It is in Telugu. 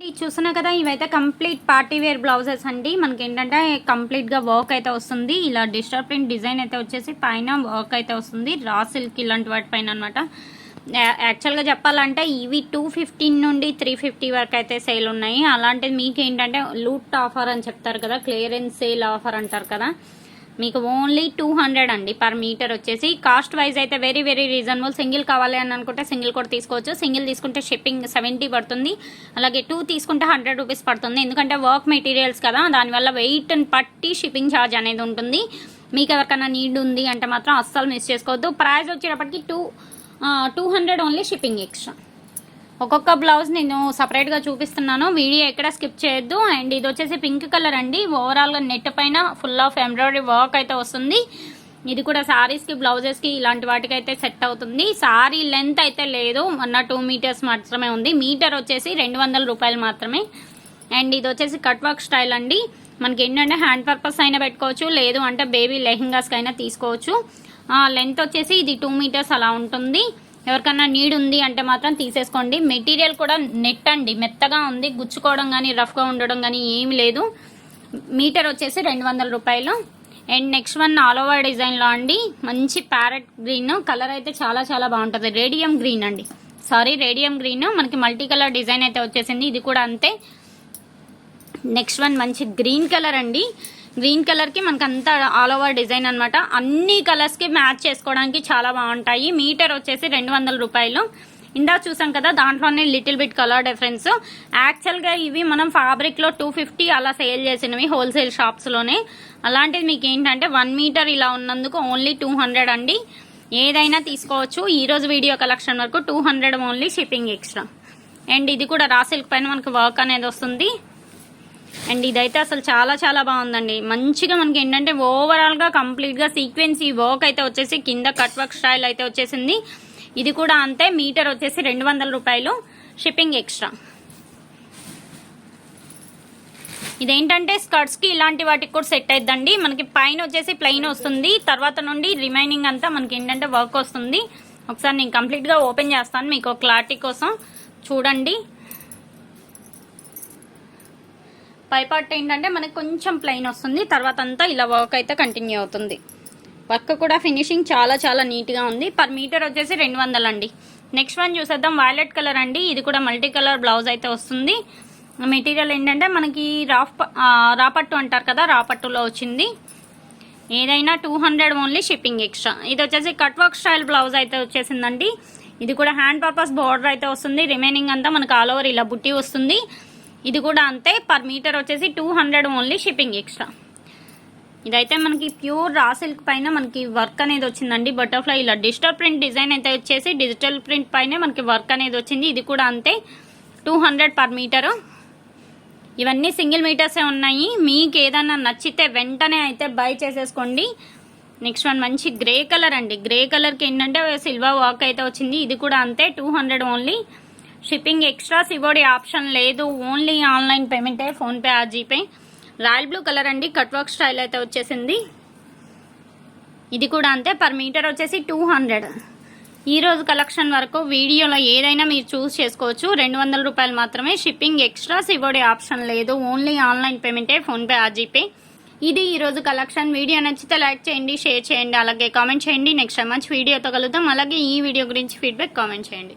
ఇది చూస్తున్నా కదా ఇవైతే కంప్లీట్ పార్టీ వేర్ బ్లౌజెస్ అండి. మనకి ఏంటంటే కంప్లీట్గా వర్క్ అయితే వస్తుంది. ఇలా డిజిటల్ ప్రింట్ డిజైన్ అయితే వచ్చేసి పైన వర్క్ అయితే వస్తుంది. రా సిల్క్ ఇలాంటి వాటి పైన అనమాట యాక్చువల్గా చెప్పాలంటే ఇవి టూ ఫిఫ్టీన్ నుండి త్రీ ఫిఫ్టీ వరకు అయితే సేల్ ఉన్నాయి. అలాంటిది మీకు ఏంటంటే లూట్ ఆఫర్ అని చెప్తారు కదా క్లియరెన్స్ సేల్ ఆఫర్ అంటారు కదా. మీకు ఓన్లీ టూ హండ్రెడ్ అండి పర్ మీటర్ వచ్చేసి. కాస్ట్ వైజ్ అయితే వెరీ వెరీ రీజనబుల్ సింగిల్ కావాలి అని అనుకుంటే సింగిల్ కూడా తీసుకోవచ్చు. సింగిల్ తీసుకుంటే షిప్పింగ్ సెవెంటీ పడుతుంది. అలాగే టూ తీసుకుంటే హండ్రెడ్ రూపీస్ పడుతుంది. ఎందుకంటే వర్క్ మెటీరియల్స్ కదా దానివల్ల వెయిట్ పట్టి షిప్పింగ్ ఛార్జ్ అనేది ఉంటుంది. మీకు ఎవరికైనా నీడ్ ఉంది అంటే మాత్రం అస్సలు మిస్ చేసుకోవద్దు. ప్రైస్ వచ్చేటప్పటికి two two hundred only shipping extra ఒక్కొక్క బ్లౌజ్ నేను సపరేట్గా చూపిస్తున్నాను. వీడియో ఎక్కడ స్కిప్ చేయొద్దు. అండ్ ఇది వచ్చేసి పింక్ కలర్ అండి. ఓవరాల్గా నెట్ పైన ఫుల్ ఆఫ్ ఎంబ్రాయిడరీ వర్క్ అయితే వస్తుంది. ఇది కూడా సారీస్కి బ్లౌజెస్కి ఇలాంటి వాటికి అయితే సెట్ అవుతుంది. సారీ లెంత్ అయితే లేదు. మొన్న టూ మీటర్స్ మాత్రమే ఉంది. మీటర్ వచ్చేసి రెండు వందల రూపాయలు మాత్రమే. అండ్ ఇది వచ్చేసి కట్ వర్క్ స్టైల్ అండి. మనకి ఏంటంటే హ్యాండ్ పర్పస్ అయినా పెట్టుకోవచ్చు. లేదు అంటే బేబీ లెహంగాస్కి అయినా తీసుకోవచ్చు. లెంత్ వచ్చేసి ఇది టూ మీటర్స్ అలా ఉంటుంది. ఎవరికన్నా నీడ్ ఉంది అంటే మాత్రం తీసేసుకోండి. మెటీరియల్ కూడా నెట్ అండి. మెత్తగా ఉంది. గుచ్చుకోవడం కానీ రఫ్గా ఉండడం కానీ ఏమి లేదు. మీటర్ వచ్చేసి రెండు వందల రూపాయలు. And next one all over డిజైన్లో అండి. మంచి ప్యారెట్ గ్రీన్. కలర్ అయితే చాలా చాలా బాగుంటుంది. రేడియం గ్రీన్ అండి. Sorry radium green. మనకి మల్టీ కలర్ డిజైన్ అయితే వచ్చేసింది. ఇది కూడా అంతే. నెక్స్ట్ వన్ మంచి గ్రీన్ కలర్ అండి. గ్రీన్ కలర్కి మనకు అంతా ఆల్ ఓవర్ డిజైన్ అనమాట అన్ని కలర్స్కి మ్యాచ్ చేసుకోవడానికి చాలా బాగుంటాయి. మీటర్ వచ్చేసి రెండు వందల రూపాయలు. ఇందా చూసాం కదా దాంట్లోనే లిటిల్ బిట్ కలర్ డిఫరెన్స్ యాక్చువల్గా ఇవి మనం ఫ్యాబ్రిక్లో టూ ఫిఫ్టీ అలా సేల్ చేసినవి హోల్సేల్ షాప్స్లోనే అలాంటిది మీకు ఏంటంటే వన్ మీటర్ ఇలా ఉన్నందుకు ఓన్లీ టూ హండ్రెడ్ అండి. ఏదైనా తీసుకోవచ్చు. ఈరోజు వీడియో కలెక్షన్ వరకు two hundred only shipping extra and ఇది కూడా రా సిల్క్ పైన మనకు వర్క్ అనేది వస్తుంది. అండ్ ఇదైతే అసలు చాలా చాలా బాగుందండి. మంచిగా మనకి ఏంటంటే ఓవరాల్గా కంప్లీట్గా సీక్వెన్సీ వర్క్ అయితే వచ్చేసి కింద కట్ వర్క్ స్టైల్ అయితే వచ్చేసింది. ఇది కూడా అంతే మీటర్ వచ్చేసి రెండు వందల రూపాయలు షిప్పింగ్ ఎక్స్ట్రా ఇదేంటంటే స్కర్ట్స్కి ఇలాంటి వాటికి కూడా సెట్ అయిద్దండి. మనకి పైన వచ్చేసి ప్లెయిన్ వస్తుంది. తర్వాత నుండి రిమైనింగ్ అంతా మనకి ఏంటంటే వర్క్ వస్తుంది. ఒకసారి నేను కంప్లీట్గా ఓపెన్ చేస్తాను మీకు క్లారిటీ కోసం. చూడండి. పై పార్ట్ ఏంటంటే మనకి కొంచెం ప్లెయిన్ వస్తుంది. తర్వాత అంతా ఇలా వర్క్ అయితే కంటిన్యూ అవుతుంది. వర్క్ కూడా ఫినిషింగ్ చాలా చాలా నీట్గా ఉంది. పర్ మీటర్ వచ్చేసి రెండు వందలు అండి. నెక్స్ట్ వన్ చూసేద్దాం. వైలెట్ కలర్ అండి. ఇది కూడా మల్టీ కలర్ బ్లౌజ్ అయితే వస్తుంది. మెటీరియల్ ఏంటంటే మనకి రాఫ్ రాపట్టు అంటారు కదా రాపట్టులో వచ్చింది. ఏదైనా two hundred only shipping extra ఇది వచ్చేసి కట్ వర్క్ స్టైల్ బ్లౌజ్ అయితే వచ్చేసిందండి. ఇది కూడా హ్యాండ్ పర్పస్ బార్డర్ అయితే వస్తుంది. రిమైనింగ్ అంతా మనకు ఆల్ ఓవర్ ఇలా బుట్టి వస్తుంది. ఇది కూడా అంతే పర్ మీటర్ వచ్చేసి two hundred only shipping extra ఇదైతే మనకి ప్యూర్ రా సిల్క్ పైన మనకి వర్క్ అనేది వచ్చిందండి. బటర్ఫ్లై ఇలా డిజిటల్ ప్రింట్ డిజైన్ అయితే వచ్చేసి డిజిటల్ ప్రింట్ పైన మనకి వర్క్ అనేది వచ్చింది. ఇది కూడా అంతే టూ హండ్రెడ్ పర్ మీటరు ఇవన్నీ సింగిల్ మీటర్సే ఉన్నాయి. మీకు ఏదన్నా నచ్చితే వెంటనే అయితే బై చేసేసుకోండి. నెక్స్ట్ వన్ మంచి గ్రే కలర్ అండి. గ్రే కలర్కి ఏంటంటే సిల్వర్ వాక్ అయితే వచ్చింది. ఇది కూడా అంతే two hundred only shipping extra COD option లేదు. ఓన్లీ ఆన్లైన్ పేమెంటే ఫోన్పే ఆ జీపే. రాయల్ బ్లూ కలర్ అండి. కట్ వర్క్ స్టైల్ అయితే వచ్చేసింది. ఇది కూడా అంతే. పర్ మీటర్ వచ్చేసి టూ హండ్రెడ్. ఈరోజు కలెక్షన్ వరకు వీడియోలో ఏదైనా మీరు చూస్ చేసుకోవచ్చు. రెండు వందల రూపాయలు మాత్రమే షిప్పింగ్ ఎక్స్ట్రా సివోడి ఆప్షన్ లేదు. ఓన్లీ ఆన్లైన్ పేమెంటే ఫోన్పే ఆ జీపే. ఇది ఈరోజు కలెక్షన్. వీడియో నచ్చితే లైక్ చేయండి షేర్ చేయండి అలాగే కామెంట్ చేయండి. నెక్స్ట్ మంచి వీడియోతో కలుద్దాం. అలాగే ఈ వీడియో గురించి ఫీడ్బ్యాక్ కామెంట్ చేయండి.